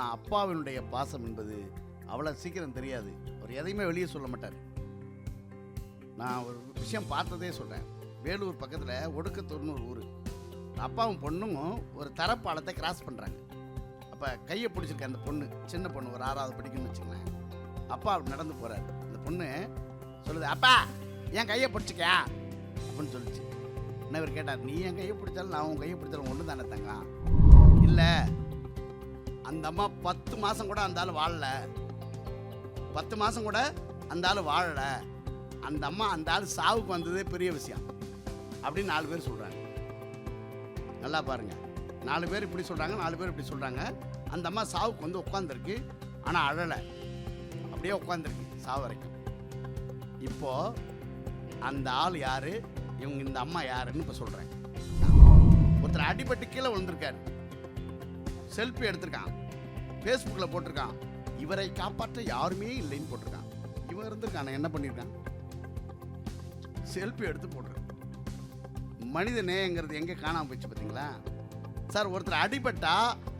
ஆனால் அப்பாவினுடைய பாசம் என்பது அவ்வளோ சீக்கிரம் தெரியாது. அவர் எதையுமே வெளியே சொல்ல மாட்டார். நான் ஒரு விஷயம் பார்த்ததே சொல்கிறேன் வேலூர் பக்கத்தில் ஒடுக்கத்தூர்னு ஒரு ஊர். அப்பாவும் பொண்ணும் ஒரு தரப்பாலத்தை கிராஸ் பண்ணுறாங்க அப்போ கையை பிடிச்சிருக்க அந்த பொண்ணு சின்ன பொண்ணு ஒரு ஆறாவது படிக்கும்னு வச்சுங்களேன் அப்பா நடந்து போகிறாரு அந்த பொண்ணு சொல்லுது அப்பா என் கையை பிடிச்சிக்கா அப்படின்னு சொல்லிச்சு. என்ன இவர் கேட்டார் நீ என் கையை பிடிச்சாலும் நான் உன் கையை பிடிச்சாலும் ஒன்று தானே தங்க இல்லை அந்த அம்மா பத்து மாதம் கூட அந்த ஆள் வாழலை. பத்து மாதம் கூட அந்த ஆள் வாழலை. அந்த அம்மா அந்த ஆள் சாவுக்கு வந்ததே பெரிய விஷயம். அப்படின்னு நாலு பேர் சொல்கிறாங்க நல்லா பாருங்க. நாலு பேர் இப்படி சொல்கிறாங்க நாலு பேர் இப்படி சொல்கிறாங்க அந்த அம்மா சாவுக்கு வந்து உட்காந்துருக்கு ஆனால் அழலை. அப்படியே உட்காந்துருக்கு சாவு வரைக்கும். இப்போ அந்த ஆள் யார்? இவங்க இந்த அம்மா யாருன்னு இப்போ சொல்கிறேன் ஒருத்தர் அடிபட்டு கீழே விழுந்திருக்காரு. செல்ஃபி எடுத்திருக்கான். ஃபேஸ்புக்கில் போட்டிருக்கான். இவரை காப்பாற்ற யாருமே இல்லைன்னு போட்டிருக்கான். இவன் இருந்திருக்கான் என்ன பண்ணியிருக்கான்? செல்ஃபி எடுத்து போட்டிருக்கான். மனித நேயங்கிறது எங்கே காணாம போச்சு பார்த்தீங்களா சார் ஒருத்தர் அடிபட்டா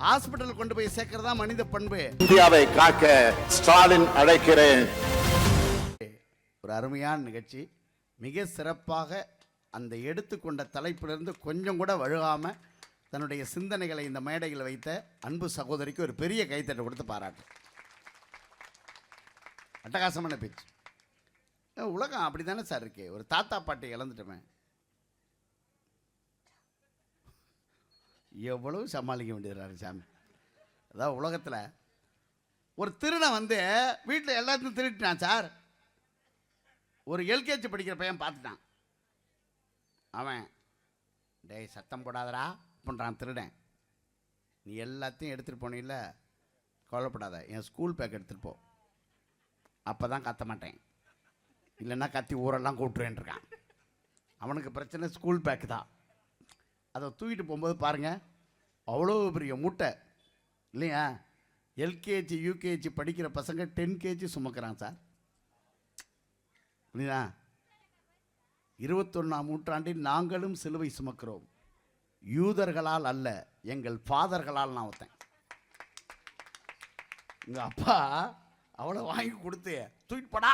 ஹாஸ்பிட்டல் கொண்டு போய் சேர்க்கறதா மனித பண்பு. இந்தியாவை காக்க ஸ்டாலின் அழைக்கிறேன். ஒரு அருமையான நிகழ்ச்சி. மிக சிறப்பாக அந்த எடுத்துக்கொண்ட தலைப்பிலிருந்து கொஞ்சம் கூட வழுகாம தன்னுடைய சிந்தனைகளை இந்த மேடையில் வைத்த அன்பு சகோதரிக்கு ஒரு பெரிய கைத்தட்டை கொடுத்து பாராட்டு. அட்டகாசமான பேச்சு. உலகம் அப்படி தானே சார் இருக்கு? ஒரு தாத்தா பாட்டி இழந்துட்டோமே. எவ்வளவு சமாளிக்க வேண்டியதுறாரு சாமி. அதான் உலகத்தில் ஒரு திருடன் வந்து வீட்டில் எல்லாத்தையும் திருட்டான் சார். ஒரு எல்கேஜி படிக்கிற பையன் பார்த்துட்டான். அவன் டேய் சத்தம் போடாதடா. பண்ணுறான் திருடன். நீ எல்லாத்தையும் எடுத்துகிட்டு போனீல்ல கொல்லப்படாத என் ஸ்கூல் பேக் எடுத்துகிட்டு போ. அப்போ தான் கத்த மாட்டேன். இல்லைன்னா கத்தி ஊரெல்லாம் கூப்பிட்டுருவேன் இருக்கான். அவனுக்கு பிரச்சனை ஸ்கூல் பேக்கு தான். அதை தூக்கிட்டு போகும்போது பாருங்கள் அவ்வளோ பெரிய மூட்டை. இல்லையா? எல்கேஜி யூகேஜி படிக்கிற பசங்க டென் கேஜி சுமக்கிறான் சார். இல்லையா? இருபத்தொன்னாம் நூற்றாண்டில் நாங்களும் சிலுவை சுமக்கிறோம். யூதர்களால் அல்ல எங்கள் ஃபாதர்களால் நான் ஒருத்தன். எங்கள் அப்பா அவளை வாங்கி கொடுத்து தூக்கிட்டு போடா.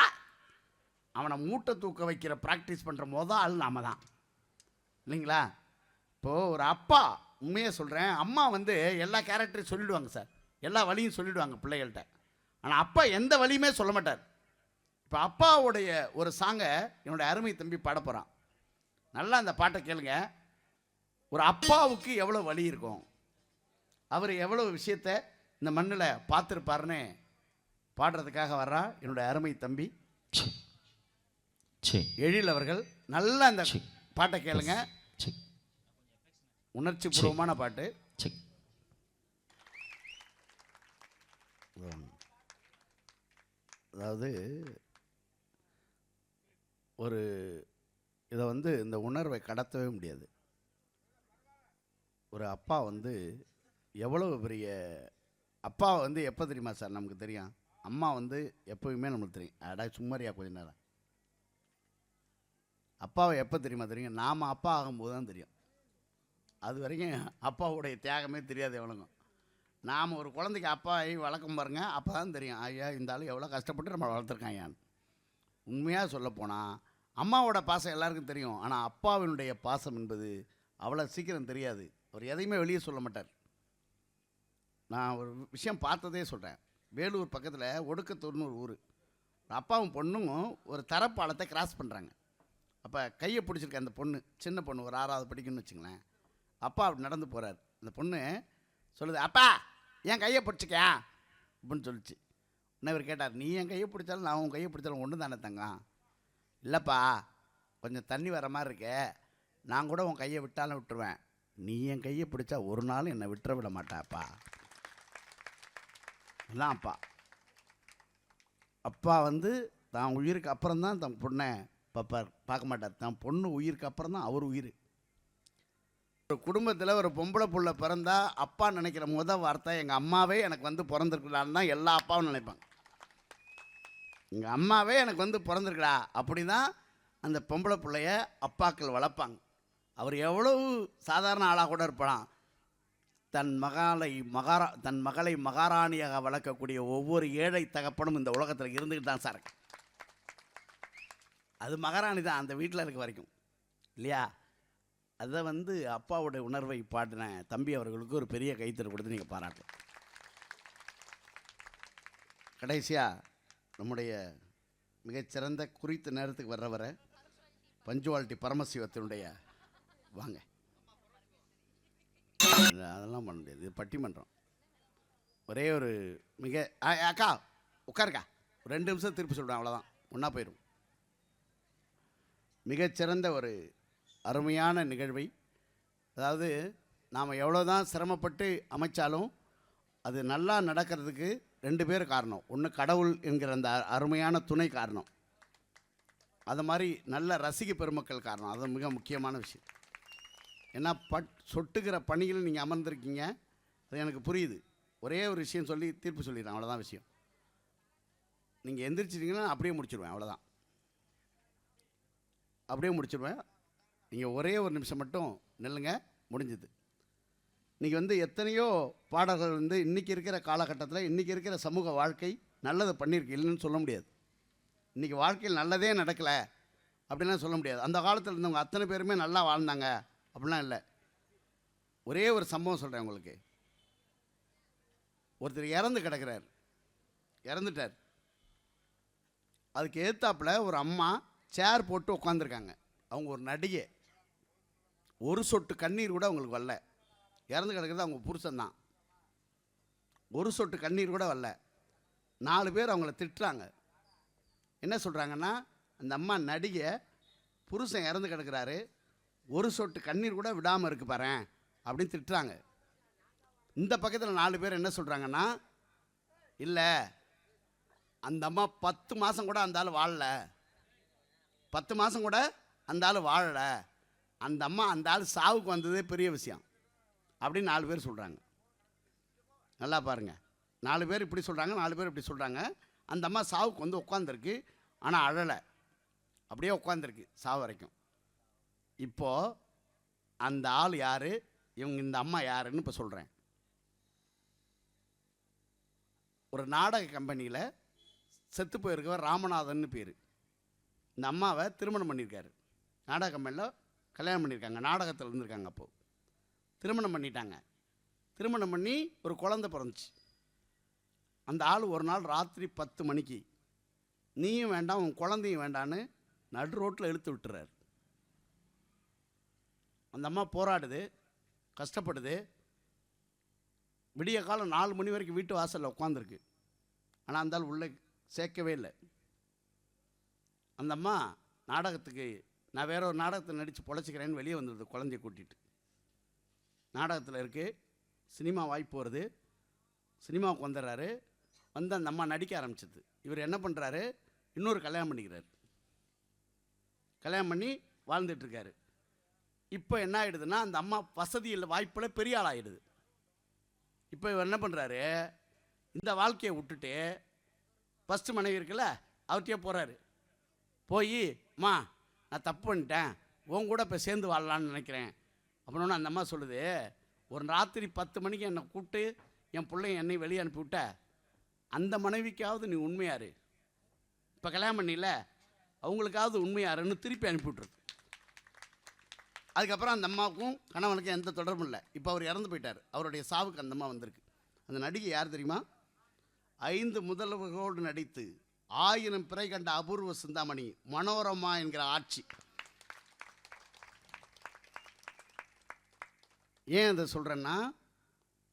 அவனை மூட்டை தூக்க வைக்கிற ப்ராக்டிஸ் பண்ணுற மொதல் ஆள் நாம தான். இல்லைங்களா? இப்போது ஒரு அப்பா உண்மையாக சொல்கிறேன் அம்மா வந்து எல்லா கேரக்டரையும் சொல்லிடுவாங்க சார். எல்லா வழியும் சொல்லிடுவாங்க பிள்ளைகள்கிட்ட. ஆனால் அப்பா எந்த வழியுமே சொல்ல மாட்டார். இப்போ அப்பாவுடைய ஒரு சாங்கை என்னுடைய அருமை தம்பி பாட போகிறான் நல்லா அந்த பாட்டை கேளுங்க. ஒரு அப்பாவுக்கு எவ்வளோ வழி இருக்கும்? அவர் எவ்வளோ விஷயத்த இந்த மண்ணில் பார்த்துருப்பாருன்னு பாடுறதுக்காக வர்றா? என்னுடைய அருமை தம்பி. எழில் அவர்கள் நல்லா அந்த. பாட்டை கேளுங்க. உணர்ச்சி பூர்வமான பாட்டு. அதாவது ஒரு இதை வந்து இந்த உணர்வை கடத்தவே முடியாது. ஒரு அப்பா வந்து எவ்வளவு பெரிய அப்பா வந்து எப்போ தெரியுமா சார் நமக்கு தெரியும்? அம்மா வந்து எப்போயுமே நம்மளுக்கு தெரியும். அடா சும்மாரியா கொஞ்ச நேரம். அப்பாவை எப்போ தெரியுமா தெரியும்? நாம் அப்பா ஆகும்போது தான் தெரியும். அது வரைக்கும் அப்பாவுடைய தியாகமே தெரியாது எவ்வளோங்க நாம் ஒரு குழந்தைக்கு அப்பாவை வளர்க்கும் பாருங்க அப்போ தான் தெரியும். ஐயா இந்த ஆள் எவ்வளோ கஷ்டப்பட்டு நம்ம வளர்த்துருக்கான் உண்மையாக சொல்லப்போனால் அம்மாவோட பாசம் எல்லாருக்கும் தெரியும். ஆனால் அப்பாவினுடைய பாசம் என்பது அவ்வளோ சீக்கிரம் தெரியாது. அவர் எதையுமே வெளியே சொல்ல மாட்டார். நான் ஒரு விஷயம் பார்த்ததே சொல்கிறேன் வேலூர் பக்கத்தில் ஒடுக்கத்தூர்னு ஒரு ஊர். அப்பாவும் பொண்ணும் ஒரு தரப்பாலத்தை கிராஸ் பண்ணுறாங்க அப்போ கையை பிடிச்சிருக்க அந்த பொண்ணு சின்ன பொண்ணு ஒரு ஆறாவது படிக்கணும்னு வச்சுங்களேன். அப்பா அப்படி நடந்து போகிறார் அந்த பொண்ணு சொல்லுது அப்பா என் கையை பிடிச்சிக்க அப்படின்னு சொல்லிச்சு. இன்னும் இவர் கேட்டார் நீ என் கையை பிடிச்சாலும் நான் உன் கையை பிடிச்சாலும் ஒன்று தானே தங்கம்? இல்லைப்பா கொஞ்சம் தண்ணி வர மாதிரி இருக்கே. நான் கூட உன் கையை விட்டாலும் விட்டுருவேன். நீ என் கையை பிடிச்சா ஒரு நாள் என்னை விட்டுற விட மாட்டாப்பா. அதான் அப்பா. அப்பா வந்து தான் உயிருக்கு அப்புறம் தான் தன் பொண்ணை பார்ப்பார் பார்க்க மாட்டார். தன் பொண்ணு உயிருக்கு அப்புறம் தான் அவர் உயிர். ஒரு குடும்பத்தில் ஒரு பொம்பளை புள்ள பிறந்தா அப்பா நினைக்கிற முத வார்த்தை எங்கள் அம்மாவே எனக்கு வந்து பிறந்திருக்கலான்னு தான் எல்லா அப்பாவும் நினைப்பாங்க. எங்கள் அம்மாவே எனக்கு வந்து பிறந்திருக்கடா அப்படி தான் அந்த பொம்பளை பிள்ளைய அப்பாக்கள் வளர்ப்பாங்க. அவர் எவ்வளவு சாதாரண ஆளாக கூட இருப்பான். தன் மகளை மகாரா தன் மகளை மகாராணியாக வளர்க்கக்கூடிய ஒவ்வொரு ஏழை தகப்பனும் இந்த உலகத்தில் இருந்துக்கிட்டு தான் சார். அது மகாராணி தான் அந்த வீட்டில் இருக்க வரைக்கும். இல்லையா? அதை வந்து அப்பாவுடைய உணர்வை பாடின தம்பி அவர்களுக்கு ஒரு பெரிய கைத்தறி கொடுத்து நீங்கள் பாராட்டலாம். கடைசியாக நம்முடைய மிகச்சிறந்த குறித்த நேரத்துக்கு வர்றவரை பஞ்சுவாலிட்டி பரமசிவத்தினுடைய வாங்க. அதெல்லாம் பண்ண முடியாது. பட்டிமன்றம். ஒரே ஒரு மிக ஆ, அக்கா உட்காருக்கா. ஒரு ரெண்டு நிமிஷம் திருப்பி சொல்கிறேன் அவ்வளோதான் ஒன்றா போயிடும் மிகச்சிறந்த ஒரு அருமையான நிகழ்வை. அதாவது நாம் எவ்வளோ தான் சிரமப்பட்டு அமைச்சாலும் அது நல்லா நடக்கிறதுக்கு ரெண்டு பேர் காரணம். ஒன்று கடவுள் என்கிற அந்த அருமையான துணை காரணம். அது மாதிரி நல்ல ரசிக பெருமக்கள் காரணம். அது மிக முக்கியமான விஷயம். ஏன்னா பட் சொட்டுக்கிற பணியில் நீங்கள் அமர்ந்திருக்கீங்க. அது எனக்கு புரியுது. ஒரே ஒரு விஷயம் சொல்லி தீர்ப்பு சொல்லிடுறேன். அவ்வளோதான் விஷயம். நீங்கள் எந்திரிச்சிட்டிங்கன்னா அப்படியே முடிச்சிடுவேன் அவ்வளோதான் அப்படியே முடிச்சிடுவேன் நீங்கள் ஒரே ஒரு நிமிஷம் மட்டும் நில்லுங்க. முடிஞ்சுது. இன்றைக்கி வந்து எத்தனையோ பாடல்கள் வந்து இன்றைக்கி இருக்கிற காலகட்டத்தில் இன்றைக்கி இருக்கிற சமூக வாழ்க்கை நல்லதை பண்ணியிருக்கு. இல்லைன்னு சொல்ல முடியாது. இன்றைக்கி வாழ்க்கையில் நல்லதே நடக்கலை. அப்படின்லாம் சொல்ல முடியாது. அந்த காலத்தில் இருந்தவங்க அத்தனை பேருமே நல்லா வாழ்ந்தாங்க. அப்படிலாம் இல்லை. ஒரே ஒரு சம்பவம் சொல்கிறேன் உங்களுக்கு. ஒருத்தர் இறந்து கிடக்கிறார். இறந்துட்டார். அதுக்கு ஏத்தாப்புல ஒரு அம்மா சேர் போட்டு உட்காந்துருக்காங்க அவங்க ஒரு நடிகை. ஒரு சொட்டு கண்ணீர் கூட அவங்களுக்கு வரல. இறந்து கிடக்கிறது அவங்க புருஷன்தான் ஒரு சொட்டு கண்ணீர் கூட வரல. நாலு பேர் அவங்கள திட்டுறாங்க. என்ன சொல்கிறாங்கன்னா அந்த அம்மா நடிகை புருஷன் இறந்து கிடக்கிறாரு. ஒரு சொட்டு கண்ணீர் கூட விடாமல் இருக்கு பாரு அப்படின்னு திட்டுறாங்க. இந்த பக்கத்தில் நாலு பேர் என்ன சொல்கிறாங்கன்னா இல்லை அந்த அம்மா பத்து மாதம் கூட அந்த ஆள் வாழலை. பத்து மாதம் கூட அந்த ஆள் வாழலை. அந்த அம்மா அந்த ஆள் சாவுக்கு வந்ததே பெரிய விஷயம் அப்படின்னு நாலு பேர் சொல்கிறாங்க நல்லா பாருங்கள் நாலு பேர் இப்படி சொல்கிறாங்க நாலு பேர் இப்படி சொல்கிறாங்க அந்த அம்மா சாவுக்கு வந்து உட்காந்துருக்கு ஆனால் அழலை. அப்படியே உட்காந்துருக்கு சாவு வரைக்கும். இப்போது அந்த ஆள் யார்? இவங்க இந்த அம்மா யாருன்னு இப்போ சொல்கிறேன் ஒரு நாடக கம்பெனியில் செத்து போயிருக்கவர் ராமநாதன் பேர். இந்த அம்மாவை திருமணம் பண்ணியிருக்காரு. நாடக கம்பெனியில் கல்யாணம் பண்ணியிருக்காங்க. நாடகத்தில் இருந்திருக்காங்க அப்போது திருமணம் பண்ணிட்டாங்க. திருமணம் பண்ணி ஒரு குழந்தை பிறந்துச்சு. அந்த ஆள் ஒரு நாள் ராத்திரி பத்து மணிக்கு நீயும் வேண்டாம் உன் குழந்தையும் வேண்டான்னு நடு ரோட்டில் இழுத்து விட்டுறாரு. அந்த அம்மா போராடுது கஷ்டப்படுது. விடிய காலம் நாலு மணி வரைக்கும் வீட்டு வாசலில் உட்காந்துருக்கு ஆனால் அந்தால் உள்ளே சேர்க்கவே இல்லை. அந்த அம்மா நாடகத்துக்கு நான் வேற ஒரு நாடகத்தை நடித்து பொழைச்சிக்கிறேன்னு வெளியே வந்துடுது குழந்தைய கூட்டிகிட்டு நாடகத்தில் இருக்குது சினிமா வாய்ப்பு வருது. சினிமாவுக்கு வந்துடுறாரு. வந்து அந்த அம்மா நடிக்க ஆரம்பிச்சது. இவர் என்ன பண்ணுறாரு இன்னொரு கல்யாணம் பண்ணிக்கிறாரு. கல்யாணம் பண்ணி வாழ்ந்துட்டுருக்காரு இப்போ என்ன ஆகிடுதுன்னா அந்த அம்மா வசதியில் வாய்ப்பில் பெரிய ஆள் ஆகிடுது இப்போ இவர் என்ன பண்ணுறாரு இந்த வாழ்க்கையை விட்டுட்டு ஃபஸ்ட்டு மனைவி இருக்குல்ல அவர்கிட்டயே போகிறாரு போய் அம்மா நான் தப்பு பண்ணிட்டேன். உன் கூட இப்போ சேர்ந்து வாழலான்னு நினைக்கிறேன். அப்படின்னு அந்த அம்மா சொல்லுது ஒரு ராத்திரி பத்து மணிக்கு என்னை கூப்பிட்டு என் பிள்ளைய என்னை வெளியே அனுப்பிவிட்ட அந்த மனைவிக்காவது நீ உண்மையாரு இப்போ கல்யாணம் பண்ணியில அவங்களுக்காவது உண்மையாருன்னு திருப்பி அனுப்பிவிட்ருக்கு அதுக்கப்புறம் அந்த அம்மாவுக்கும் கணவனுக்கும் எந்த தொடர்பும் இல்லை. இப்போ அவர் இறந்து போயிட்டார். அவருடைய சாவுக்கு அந்த அம்மா வந்திருக்கு. அந்த நடிகை யார் தெரியுமா? ஐந்து முதல்வர்களோடு நடித்து ஆயிரம் பிறை கண்ட அபூர்வ சிந்தாமணி மனோரமா என்கிற ஆட்சி. ஏன் அதை சொல்கிறேன்னா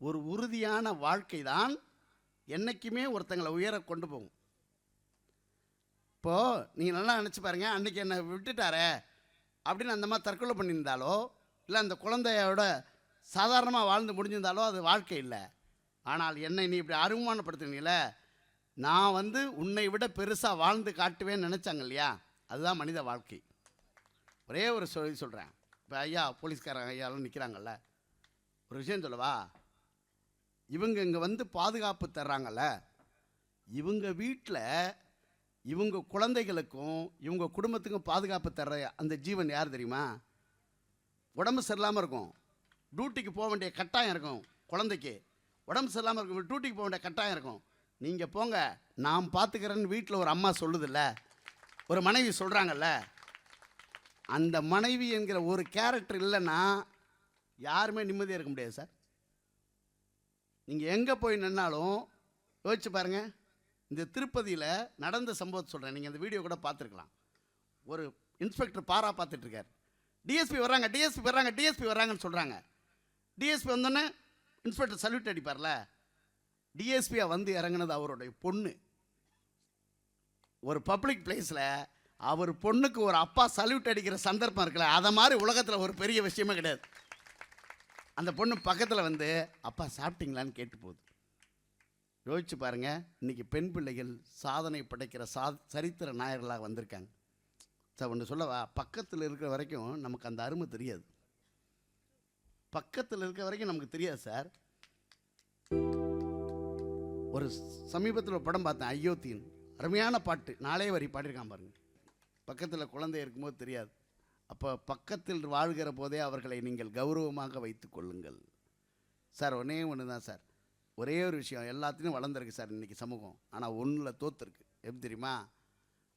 ஒரு உறுதியான வாழ்க்கை தான் என்றைக்குமே ஒருத்தங்களை உயர கொண்டு போகும். இப்போது நீங்கள் நல்லா நினச்சி பாருங்கள் அன்றைக்கி என்னை விட்டுட்டாரே அப்படின்னு அந்த மாதிரி தற்கொலை பண்ணியிருந்தாலோ இல்லை அந்த குழந்தையோட சாதாரணமாக வாழ்ந்து முடிஞ்சிருந்தாலோ அது வாழ்க்கை இல்லை. ஆனால் என்னை நீ இப்படி அறிமுகமானப்படுத்துனீங்கள நான் வந்து உன்னை விட பெருசாக வாழ்ந்து காட்டுவேன்னு நினச்சாங்க இல்லையா? அதுதான் மனித வாழ்க்கை. ஒரே ஒரு சொல்லி சொல்கிறேன் இப்போ ஐயா போலீஸ்காரங்க ஐயாலாம் நிற்கிறாங்கல்ல ஒரு விஷயம் சொல்லவா? இவங்க இங்கே வந்து பாதுகாப்பு தர்றாங்கல்ல. இவங்க வீட்டில் இவங்க குழந்தைகளுக்கும் இவங்க குடும்பத்துக்கும் பாதுகாப்பு தர்ற அந்த ஜீவன் யார் தெரியுமா? உடம்பு சரியில்லாமல் இருக்கும். டியூட்டிக்கு போக வேண்டிய கட்டாயம் இருக்கும் குழந்தைக்கு. உடம்பு சரியில்லாமல் இருக்கும் டூட்டிக்கு போக வேண்டிய கட்டாயம் இருக்கும். நீங்கள் போங்க நான் பார்த்துக்கிறேன்னு வீட்டில் ஒரு அம்மா சொல்லுதில்ல ஒரு மனைவி சொல்கிறாங்கல்ல அந்த மனைவி என்கிற ஒரு கேரக்டர் இல்லைன்னா யாருமே நிம்மதியாக இருக்க முடியாது சார். நீங்கள் எங்கே போய் நின்னாலும் யோசிச்சு பாருங்கள் இந்த திருப்பதியில் நடந்த சம்பவத்தை சொல்கிறேன் நீங்கள் இந்த வீடியோ கூட பார்த்துருக்கலாம். ஒரு இன்ஸ்பெக்டர் பாரா பார்த்துட்ருக்கார். டிஎஸ்பி வர்றாங்க டிஎஸ்பி வர்றாங்க டிஎஸ்பி வர்றாங்கன்னு சொல்கிறாங்க டிஎஸ்பி வந்தோடனே இன்ஸ்பெக்டர் சல்யூட் அடிப்பார்ல. டிஎஸ்பியாக வந்து இறங்குனது அவருடைய பொண்ணு. ஒரு பப்ளிக் பிளேஸில் அவர் பொண்ணுக்கு ஒரு அப்பா சல்யூட் அடிக்கிற சந்தர்ப்பம் இருக்குல்ல அதை மாதிரி உலகத்தில் ஒரு பெரிய விஷயமே கிடையாது. அந்த பொண்ணு பக்கத்தில் வந்து அப்பா சாப்பிட்டீங்களான்னு கேட்டு போகுது. யோசிச்சு பாருங்க இன்றைக்கி பெண் பிள்ளைகள் சாதனை படைக்கிற சா சரித்திர நாயர்களாக வந்திருக்காங்க. சார் ஒன்று சொல்லவா? பக்கத்தில் இருக்கிற வரைக்கும் நமக்கு அந்த அருமை தெரியாது. பக்கத்தில் இருக்கிற வரைக்கும் நமக்கு தெரியாது சார். ஒரு சமீபத்தில் ஒரு படம் பார்த்தேன் அயோத்தியின் அருமையான பாட்டு. நாளே வரி பாடியிருக்கான் பாருங்கள் பக்கத்தில் குழந்தை இருக்கும்போது தெரியாது. அப்போ பக்கத்தில் வாழ்கிற போதே அவர்களை நீங்கள் கௌரவமாக வைத்து கொள்ளுங்கள். சார் ஒன்றே ஒன்று தான் சார். ஒரே ஒரு விஷயம் எல்லாத்துலேயும் வளர்ந்துருக்கு சார் இன்றைக்கி சமூகம். ஆனால் ஒன்றில் தோத்துருக்கு. எப்படி தெரியுமா?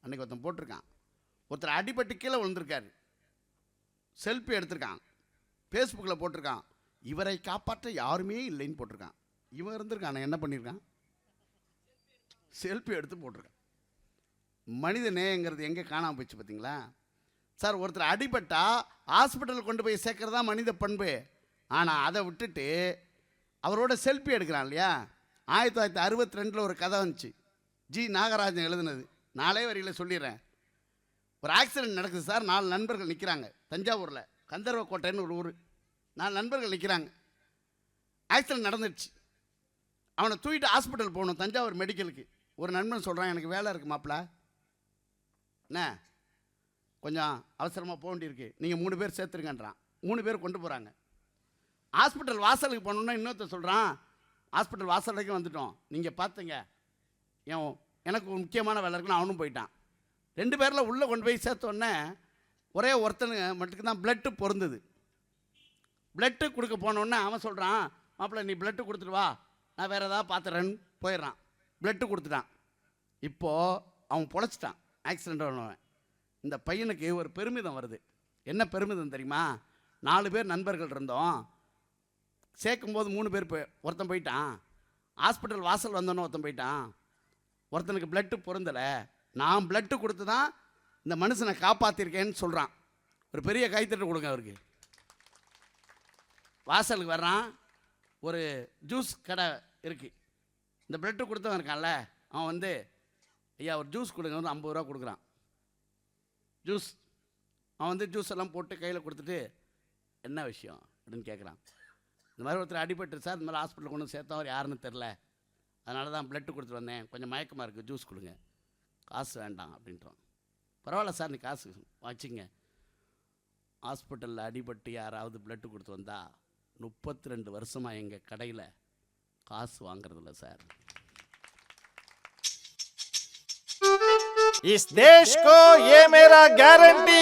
அன்றைக்கி ஒருத்தன் போட்டிருக்கான். ஒருத்தர் அடிபட்டு கீழே விழுந்திருக்காரு. செல்ஃபி எடுத்திருக்கான். ஃபேஸ்புக்கில் போட்டிருக்கான். இவரை காப்பாற்ற யாருமே இல்லைன்னு போட்டிருக்கான். இவன் இருந்திருக்கான். என்ன பண்ணியிருக்கான் செல்ஃபி எடுத்து போட்டிருக்கான். மனித நேயங்கிறது எங்கே காணாமல் போச்சு பார்த்தீங்களா சார் ஒருத்தர் அடிபட்டால் ஹாஸ்பிட்டலில் கொண்டு போய் சேர்க்கறதா மனித பண்பு. ஆனால் அதை விட்டுட்டு அவரோட செல்ஃபி எடுக்கிறான் இல்லையா? ஆயிரத்தி தொள்ளாயிரத்தி அறுபத்தி ரெண்டில் ஒரு கதை வந்துச்சு. ஜி. நாகராஜன் எழுதுனது. நாளே வரியில் சொல்லிடுறேன். ஒரு ஆக்சிடென்ட் நடக்குது சார். நாலு நண்பர்கள் நிற்கிறாங்க தஞ்சாவூரில். கந்தர்வக்கோட்டைன்னு ஒரு ஊர். நாலு நண்பர்கள் நிற்கிறாங்க ஆக்சிடென்ட் நடந்துடுச்சு அவனை தூக்கிட்டு ஹாஸ்பிட்டல் போகணும். தஞ்சாவூர் மெடிக்கலுக்கு ஒரு நண்பன் சொல்கிறான் எனக்கு வேலை இருக்கு மாப்பிள்ள என்ன? கொஞ்சம் அவசரமாக போக வேண்டியிருக்கு. நீங்கள் மூணு பேர் சேர்த்துருங்கன்றான். மூணு பேர் கொண்டு போகிறாங்க ஹாஸ்பிட்டல் வாசலுக்கு போனோம்னா இன்னொருத்த சொல்கிறான் ஹாஸ்பிட்டல் வாசல் வரைக்கும் வந்துட்டோம். நீங்கள் பார்த்துங்க என் எனக்கு முக்கியமான வேலை இருக்குன்னு அவனும் போயிட்டான். ரெண்டு பேரில் உள்ளே கொண்டு போய் சேர்த்த ஒரே ஒருத்தனு மட்டுக்கு தான் பிளட்டு பொருந்தது. பிளட்டு கொடுக்க போனோடனே அவன் சொல்கிறான் மாப்பிள்ளை நீ பிளட்டு கொடுத்துட்டு வா. நான் வேறு ஏதாவது பார்த்துறேன்னு போயிடுறான். பிளட்டு கொடுத்துட்டான். இப்போது அவன் பொழைச்சிட்டான். ஆக்சிடெண்ட் ஆனவன் இந்த பையனுக்கு ஒரு பெருமிதம் வருது. என்ன பெருமிதம் தெரியுமா? நாலு பேர் நண்பர்கள் இருந்தோம். சேர்க்கும்போது மூணு பேர் போய் ஒருத்தன் போயிட்டான். ஹாஸ்பிட்டல் வாசல் வந்தோன்னே ஒருத்தன் போயிட்டான். ஒருத்தனுக்கு பிளட்டு பொருந்தலை. நான் பிளட்டு கொடுத்து தான் இந்த மனுஷனை காப்பாற்றிருக்கேன்னு சொல்கிறான் ஒரு பெரிய கைத்தட்டு கொடுங்க அவருக்கு. வாசலுக்கு வர்றான். ஒரு ஜூஸ் கடை இருக்குது இந்த பிளட்டு கொடுத்தவன் இருக்கான்ல அவன் வந்து ஐயா ஒரு ஜூஸ் கொடுங்க. வந்து ஐம்பது ரூபா கொடுக்குறான். ஜூஸ் அவன் வந்து ஜூஸ் எல்லாம் போட்டு கையில் கொடுத்துட்டு என்ன விஷயம்? அப்படின்னு கேட்குறான் இந்த மாதிரி ஒருத்தர் அடிபட்டு சார் இந்த மாதிரி ஹாஸ்பிட்டல் கொண்டு வந்து சேர்த்தவர் யாருன்னு தெரில அதனால தான் பிளட்டு கொடுத்துட்டு வந்தேன் கொஞ்சம் மயக்கமாக இருக்குது ஜூஸ் கொடுங்க காசு வேண்டாம் அப்படின்றான் பரவாயில்ல சார் நீ காசு வச்சுங்க ஹாஸ்பிட்டலில் அடிபட்டு யாராவது பிளட்டு கொடுத்து வந்தா முப்பத்தி ரெண்டு வருஷமாக எங்கள் கடையில் காசு வாங்குறதில்ல சார் इस देश को ये मेरा गारंटी